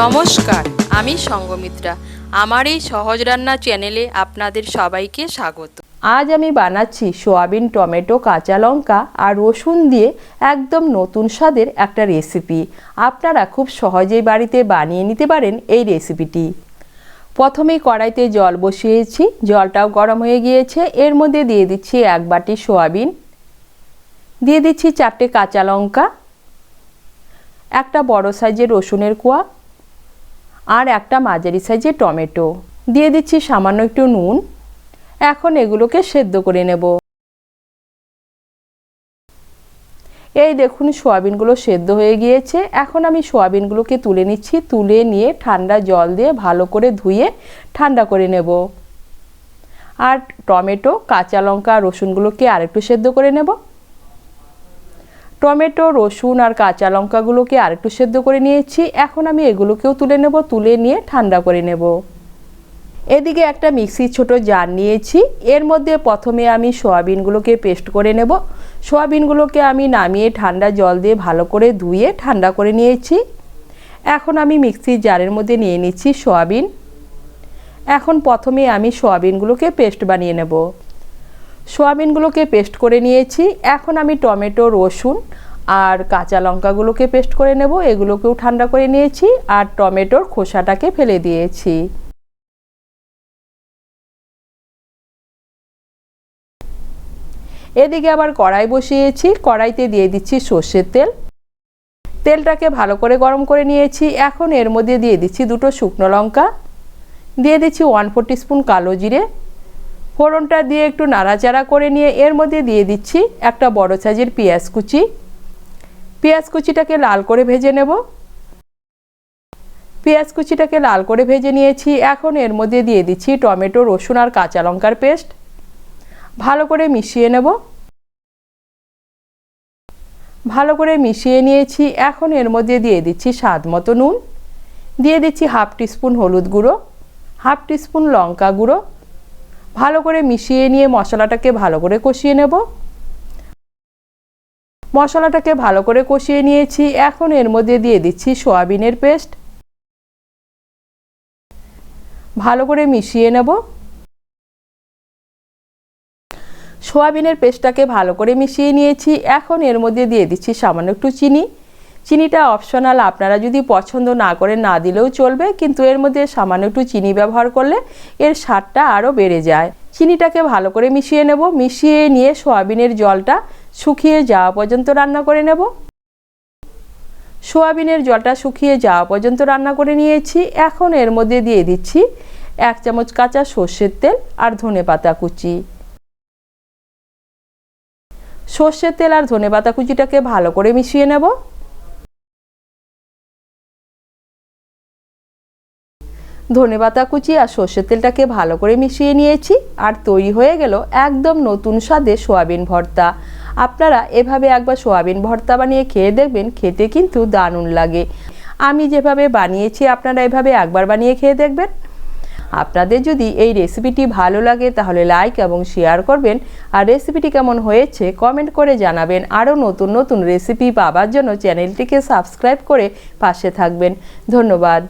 নমস্কার, আমি সঙ্গমিত্রা। আমার এই সহজ রান্না চ্যানেলে আপনাদের সবাইকে স্বাগত। আজ আমি বানাচ্ছি সোয়াবিন, টমেটো, কাঁচা লঙ্কা আর রসুন দিয়ে একদম নতুন স্বাদের একটা রেসিপি। আপনারা খুব সহজেই বাড়িতে বানিয়ে নিতে পারেন এই রেসিপিটি। প্রথমেই কড়াইতে জল বসিয়েছি, জলটাও গরম হয়ে গিয়েছে। এর মধ্যে দিয়ে দিচ্ছি এক বাটি সোয়াবিন। দিয়ে দিচ্ছি চারটে কাঁচা লঙ্কা, একটা বড় সাইজের রসুনের কোয়া আর একটা মাঝারি সাইজের টমেটো। দিয়ে দিচ্ছি সামান্য একটু নুন। এখন এগুলোকে সেদ্ধ করে নেব। এই দেখুন, সোয়াবিনগুলো সেদ্ধ হয়ে গিয়েছে। এখন আমি সোয়াবিনগুলোকে তুলে নিচ্ছি। তুলে নিয়ে ঠান্ডা জল দিয়ে ভালো করে ধুয়ে ঠান্ডা করে নেব। আর টমেটো, কাঁচা লঙ্কা, রসুনগুলোকে আরেকটু সেদ্ধ করে নেব। টমেটো, রসুন আর কাঁচা লঙ্কাগুলোকে আরেকটু সেদ্ধ করে নিয়েছি। এখন আমি এগুলোকেও তুলে নেব, তুলে নিয়ে ঠান্ডা করে নেব। এদিকে একটা মিক্সির ছোট জার নিয়েছি। এর মধ্যে প্রথমে আমি সোয়াবিনগুলোকে পেস্ট করে নেব। সোয়াবিনগুলোকে আমি নামিয়ে ঠান্ডা জল দিয়ে ভালো করে ধুয়ে ঠান্ডা করে নিয়েছি। এখন আমি মিক্সির জারের মধ্যে নিয়ে নিচ্ছি সোয়াবিন। এখন প্রথমে আমি সোয়াবিনগুলোকে পেস্ট বানিয়ে নেব। সোয়াবিনগুলোকে পেস্ট করে নিয়েছি। এখন আমি টমেটো, রসুন আর কাঁচা লঙ্কাগুলোকে পেস্ট করে নেব। এগুলোকেও ঠান্ডা করে নিয়েছি আর টমেটোর খোসাটাকে ফেলে দিয়েছি। এদিকে আবার কড়াই বসিয়েছি। কড়াইতে দিয়ে দিচ্ছি সর্ষের তেল। তেলটাকে ভালো করে গরম করে নিয়েছি। এখন এর মধ্যে দিয়ে দিচ্ছি দুটো শুকনো লঙ্কা। দিয়ে দিচ্ছি ওয়ান ফোর স্পুন কালো জিরে। ফোড়নটা দিয়ে একটু নাড়াচাড়া করে নিয়ে এর মধ্যে দিয়ে দিচ্ছি একটা বড় সাইজের পেঁয়াজ কুচি। পেঁয়াজ কুচিটাকে লাল করে ভেজে নেব। পেঁয়াজ কুচিটাকে লাল করে ভেজে নিয়েছি। এখন এর মধ্যে দিয়ে দিচ্ছি টমেটো, রসুন আর কাঁচা লঙ্কার পেস্ট। ভালো করে মিশিয়ে নেব। ভালো করে মিশিয়ে নিয়েছি। এখন এর মধ্যে দিয়ে দিচ্ছি স্বাদ মতো নুন। দিয়ে দিচ্ছি হাফ টিস্পুন হলুদ গুঁড়ো, হাফ টিস্পুন লঙ্কা গুঁড়ো ভালো করে মিশিয়ে নিয়ে মশলাটাকে ভালো করে কষিয়ে নেব। মশলাটাকে ভালো করে কষিয়ে নিয়েছি। এখন এর মধ্যে দিয়ে দিচ্ছি সোয়াবিনের পেস্ট। ভালো করে মিশিয়ে নেব। সোয়াবিনের পেস্টটাকে ভালো করে মিশিয়ে নিয়েছি। এখন এর মধ্যে দিয়ে দিচ্ছি সামান্য একটু চিনি। চিনিটা অপশনাল আপনারা যদি পছন্দ না করে না দিলেও চলবে, কিন্তু এর মধ্যে সামান্য একটু চিনি ব্যবহার করলে এর স্বাদটা আরও বেড়ে যায়। চিনিটাকে ভালো করে মিশিয়ে নেব। মিশিয়ে নিয়ে সোয়াবিনের জলটা শুকিয়ে যাওয়া পর্যন্ত রান্না করে নেব। সোয়াবিনের জলটা শুকিয়ে যাওয়া পর্যন্ত রান্না করে নিয়েছি। এখন এর মধ্যে দিয়ে দিচ্ছি এক চামচ কাঁচা সর্ষের তেল আর ধনে পাতা কুচি। সর্ষের তেল আর ধনে পাতা কুচিটাকে ভালো করে মিশিয়ে নেব। ধনে পাতা কুচি আর সর্ষের তেলটাকে ভালো করে মিশিয়ে নিয়েছি আর তৈরি হয়ে গেল একদম নতুন স্বাদে সোয়াবিন ভর্তা। আপনারা এভাবে একবার সোয়াবিন ভর্তা বানিয়ে খেয়ে দেখবেন, খেতে কিন্তু দারুণ লাগে। আমি যেভাবে বানিয়েছি, আপনারা এভাবে একবার বানিয়ে খেয়ে দেখবেন। আপনাদের যদি এই রেসিপিটি ভালো লাগে, তাহলে লাইক এবং শেয়ার করবেন। আর রেসিপিটি কেমন হয়েছে, কমেন্ট করে জানাবেন। আরও নতুন নতুন রেসিপি পাবার জন্য চ্যানেলটিকে সাবস্ক্রাইব করে পাশে থাকবেন। ধন্যবাদ।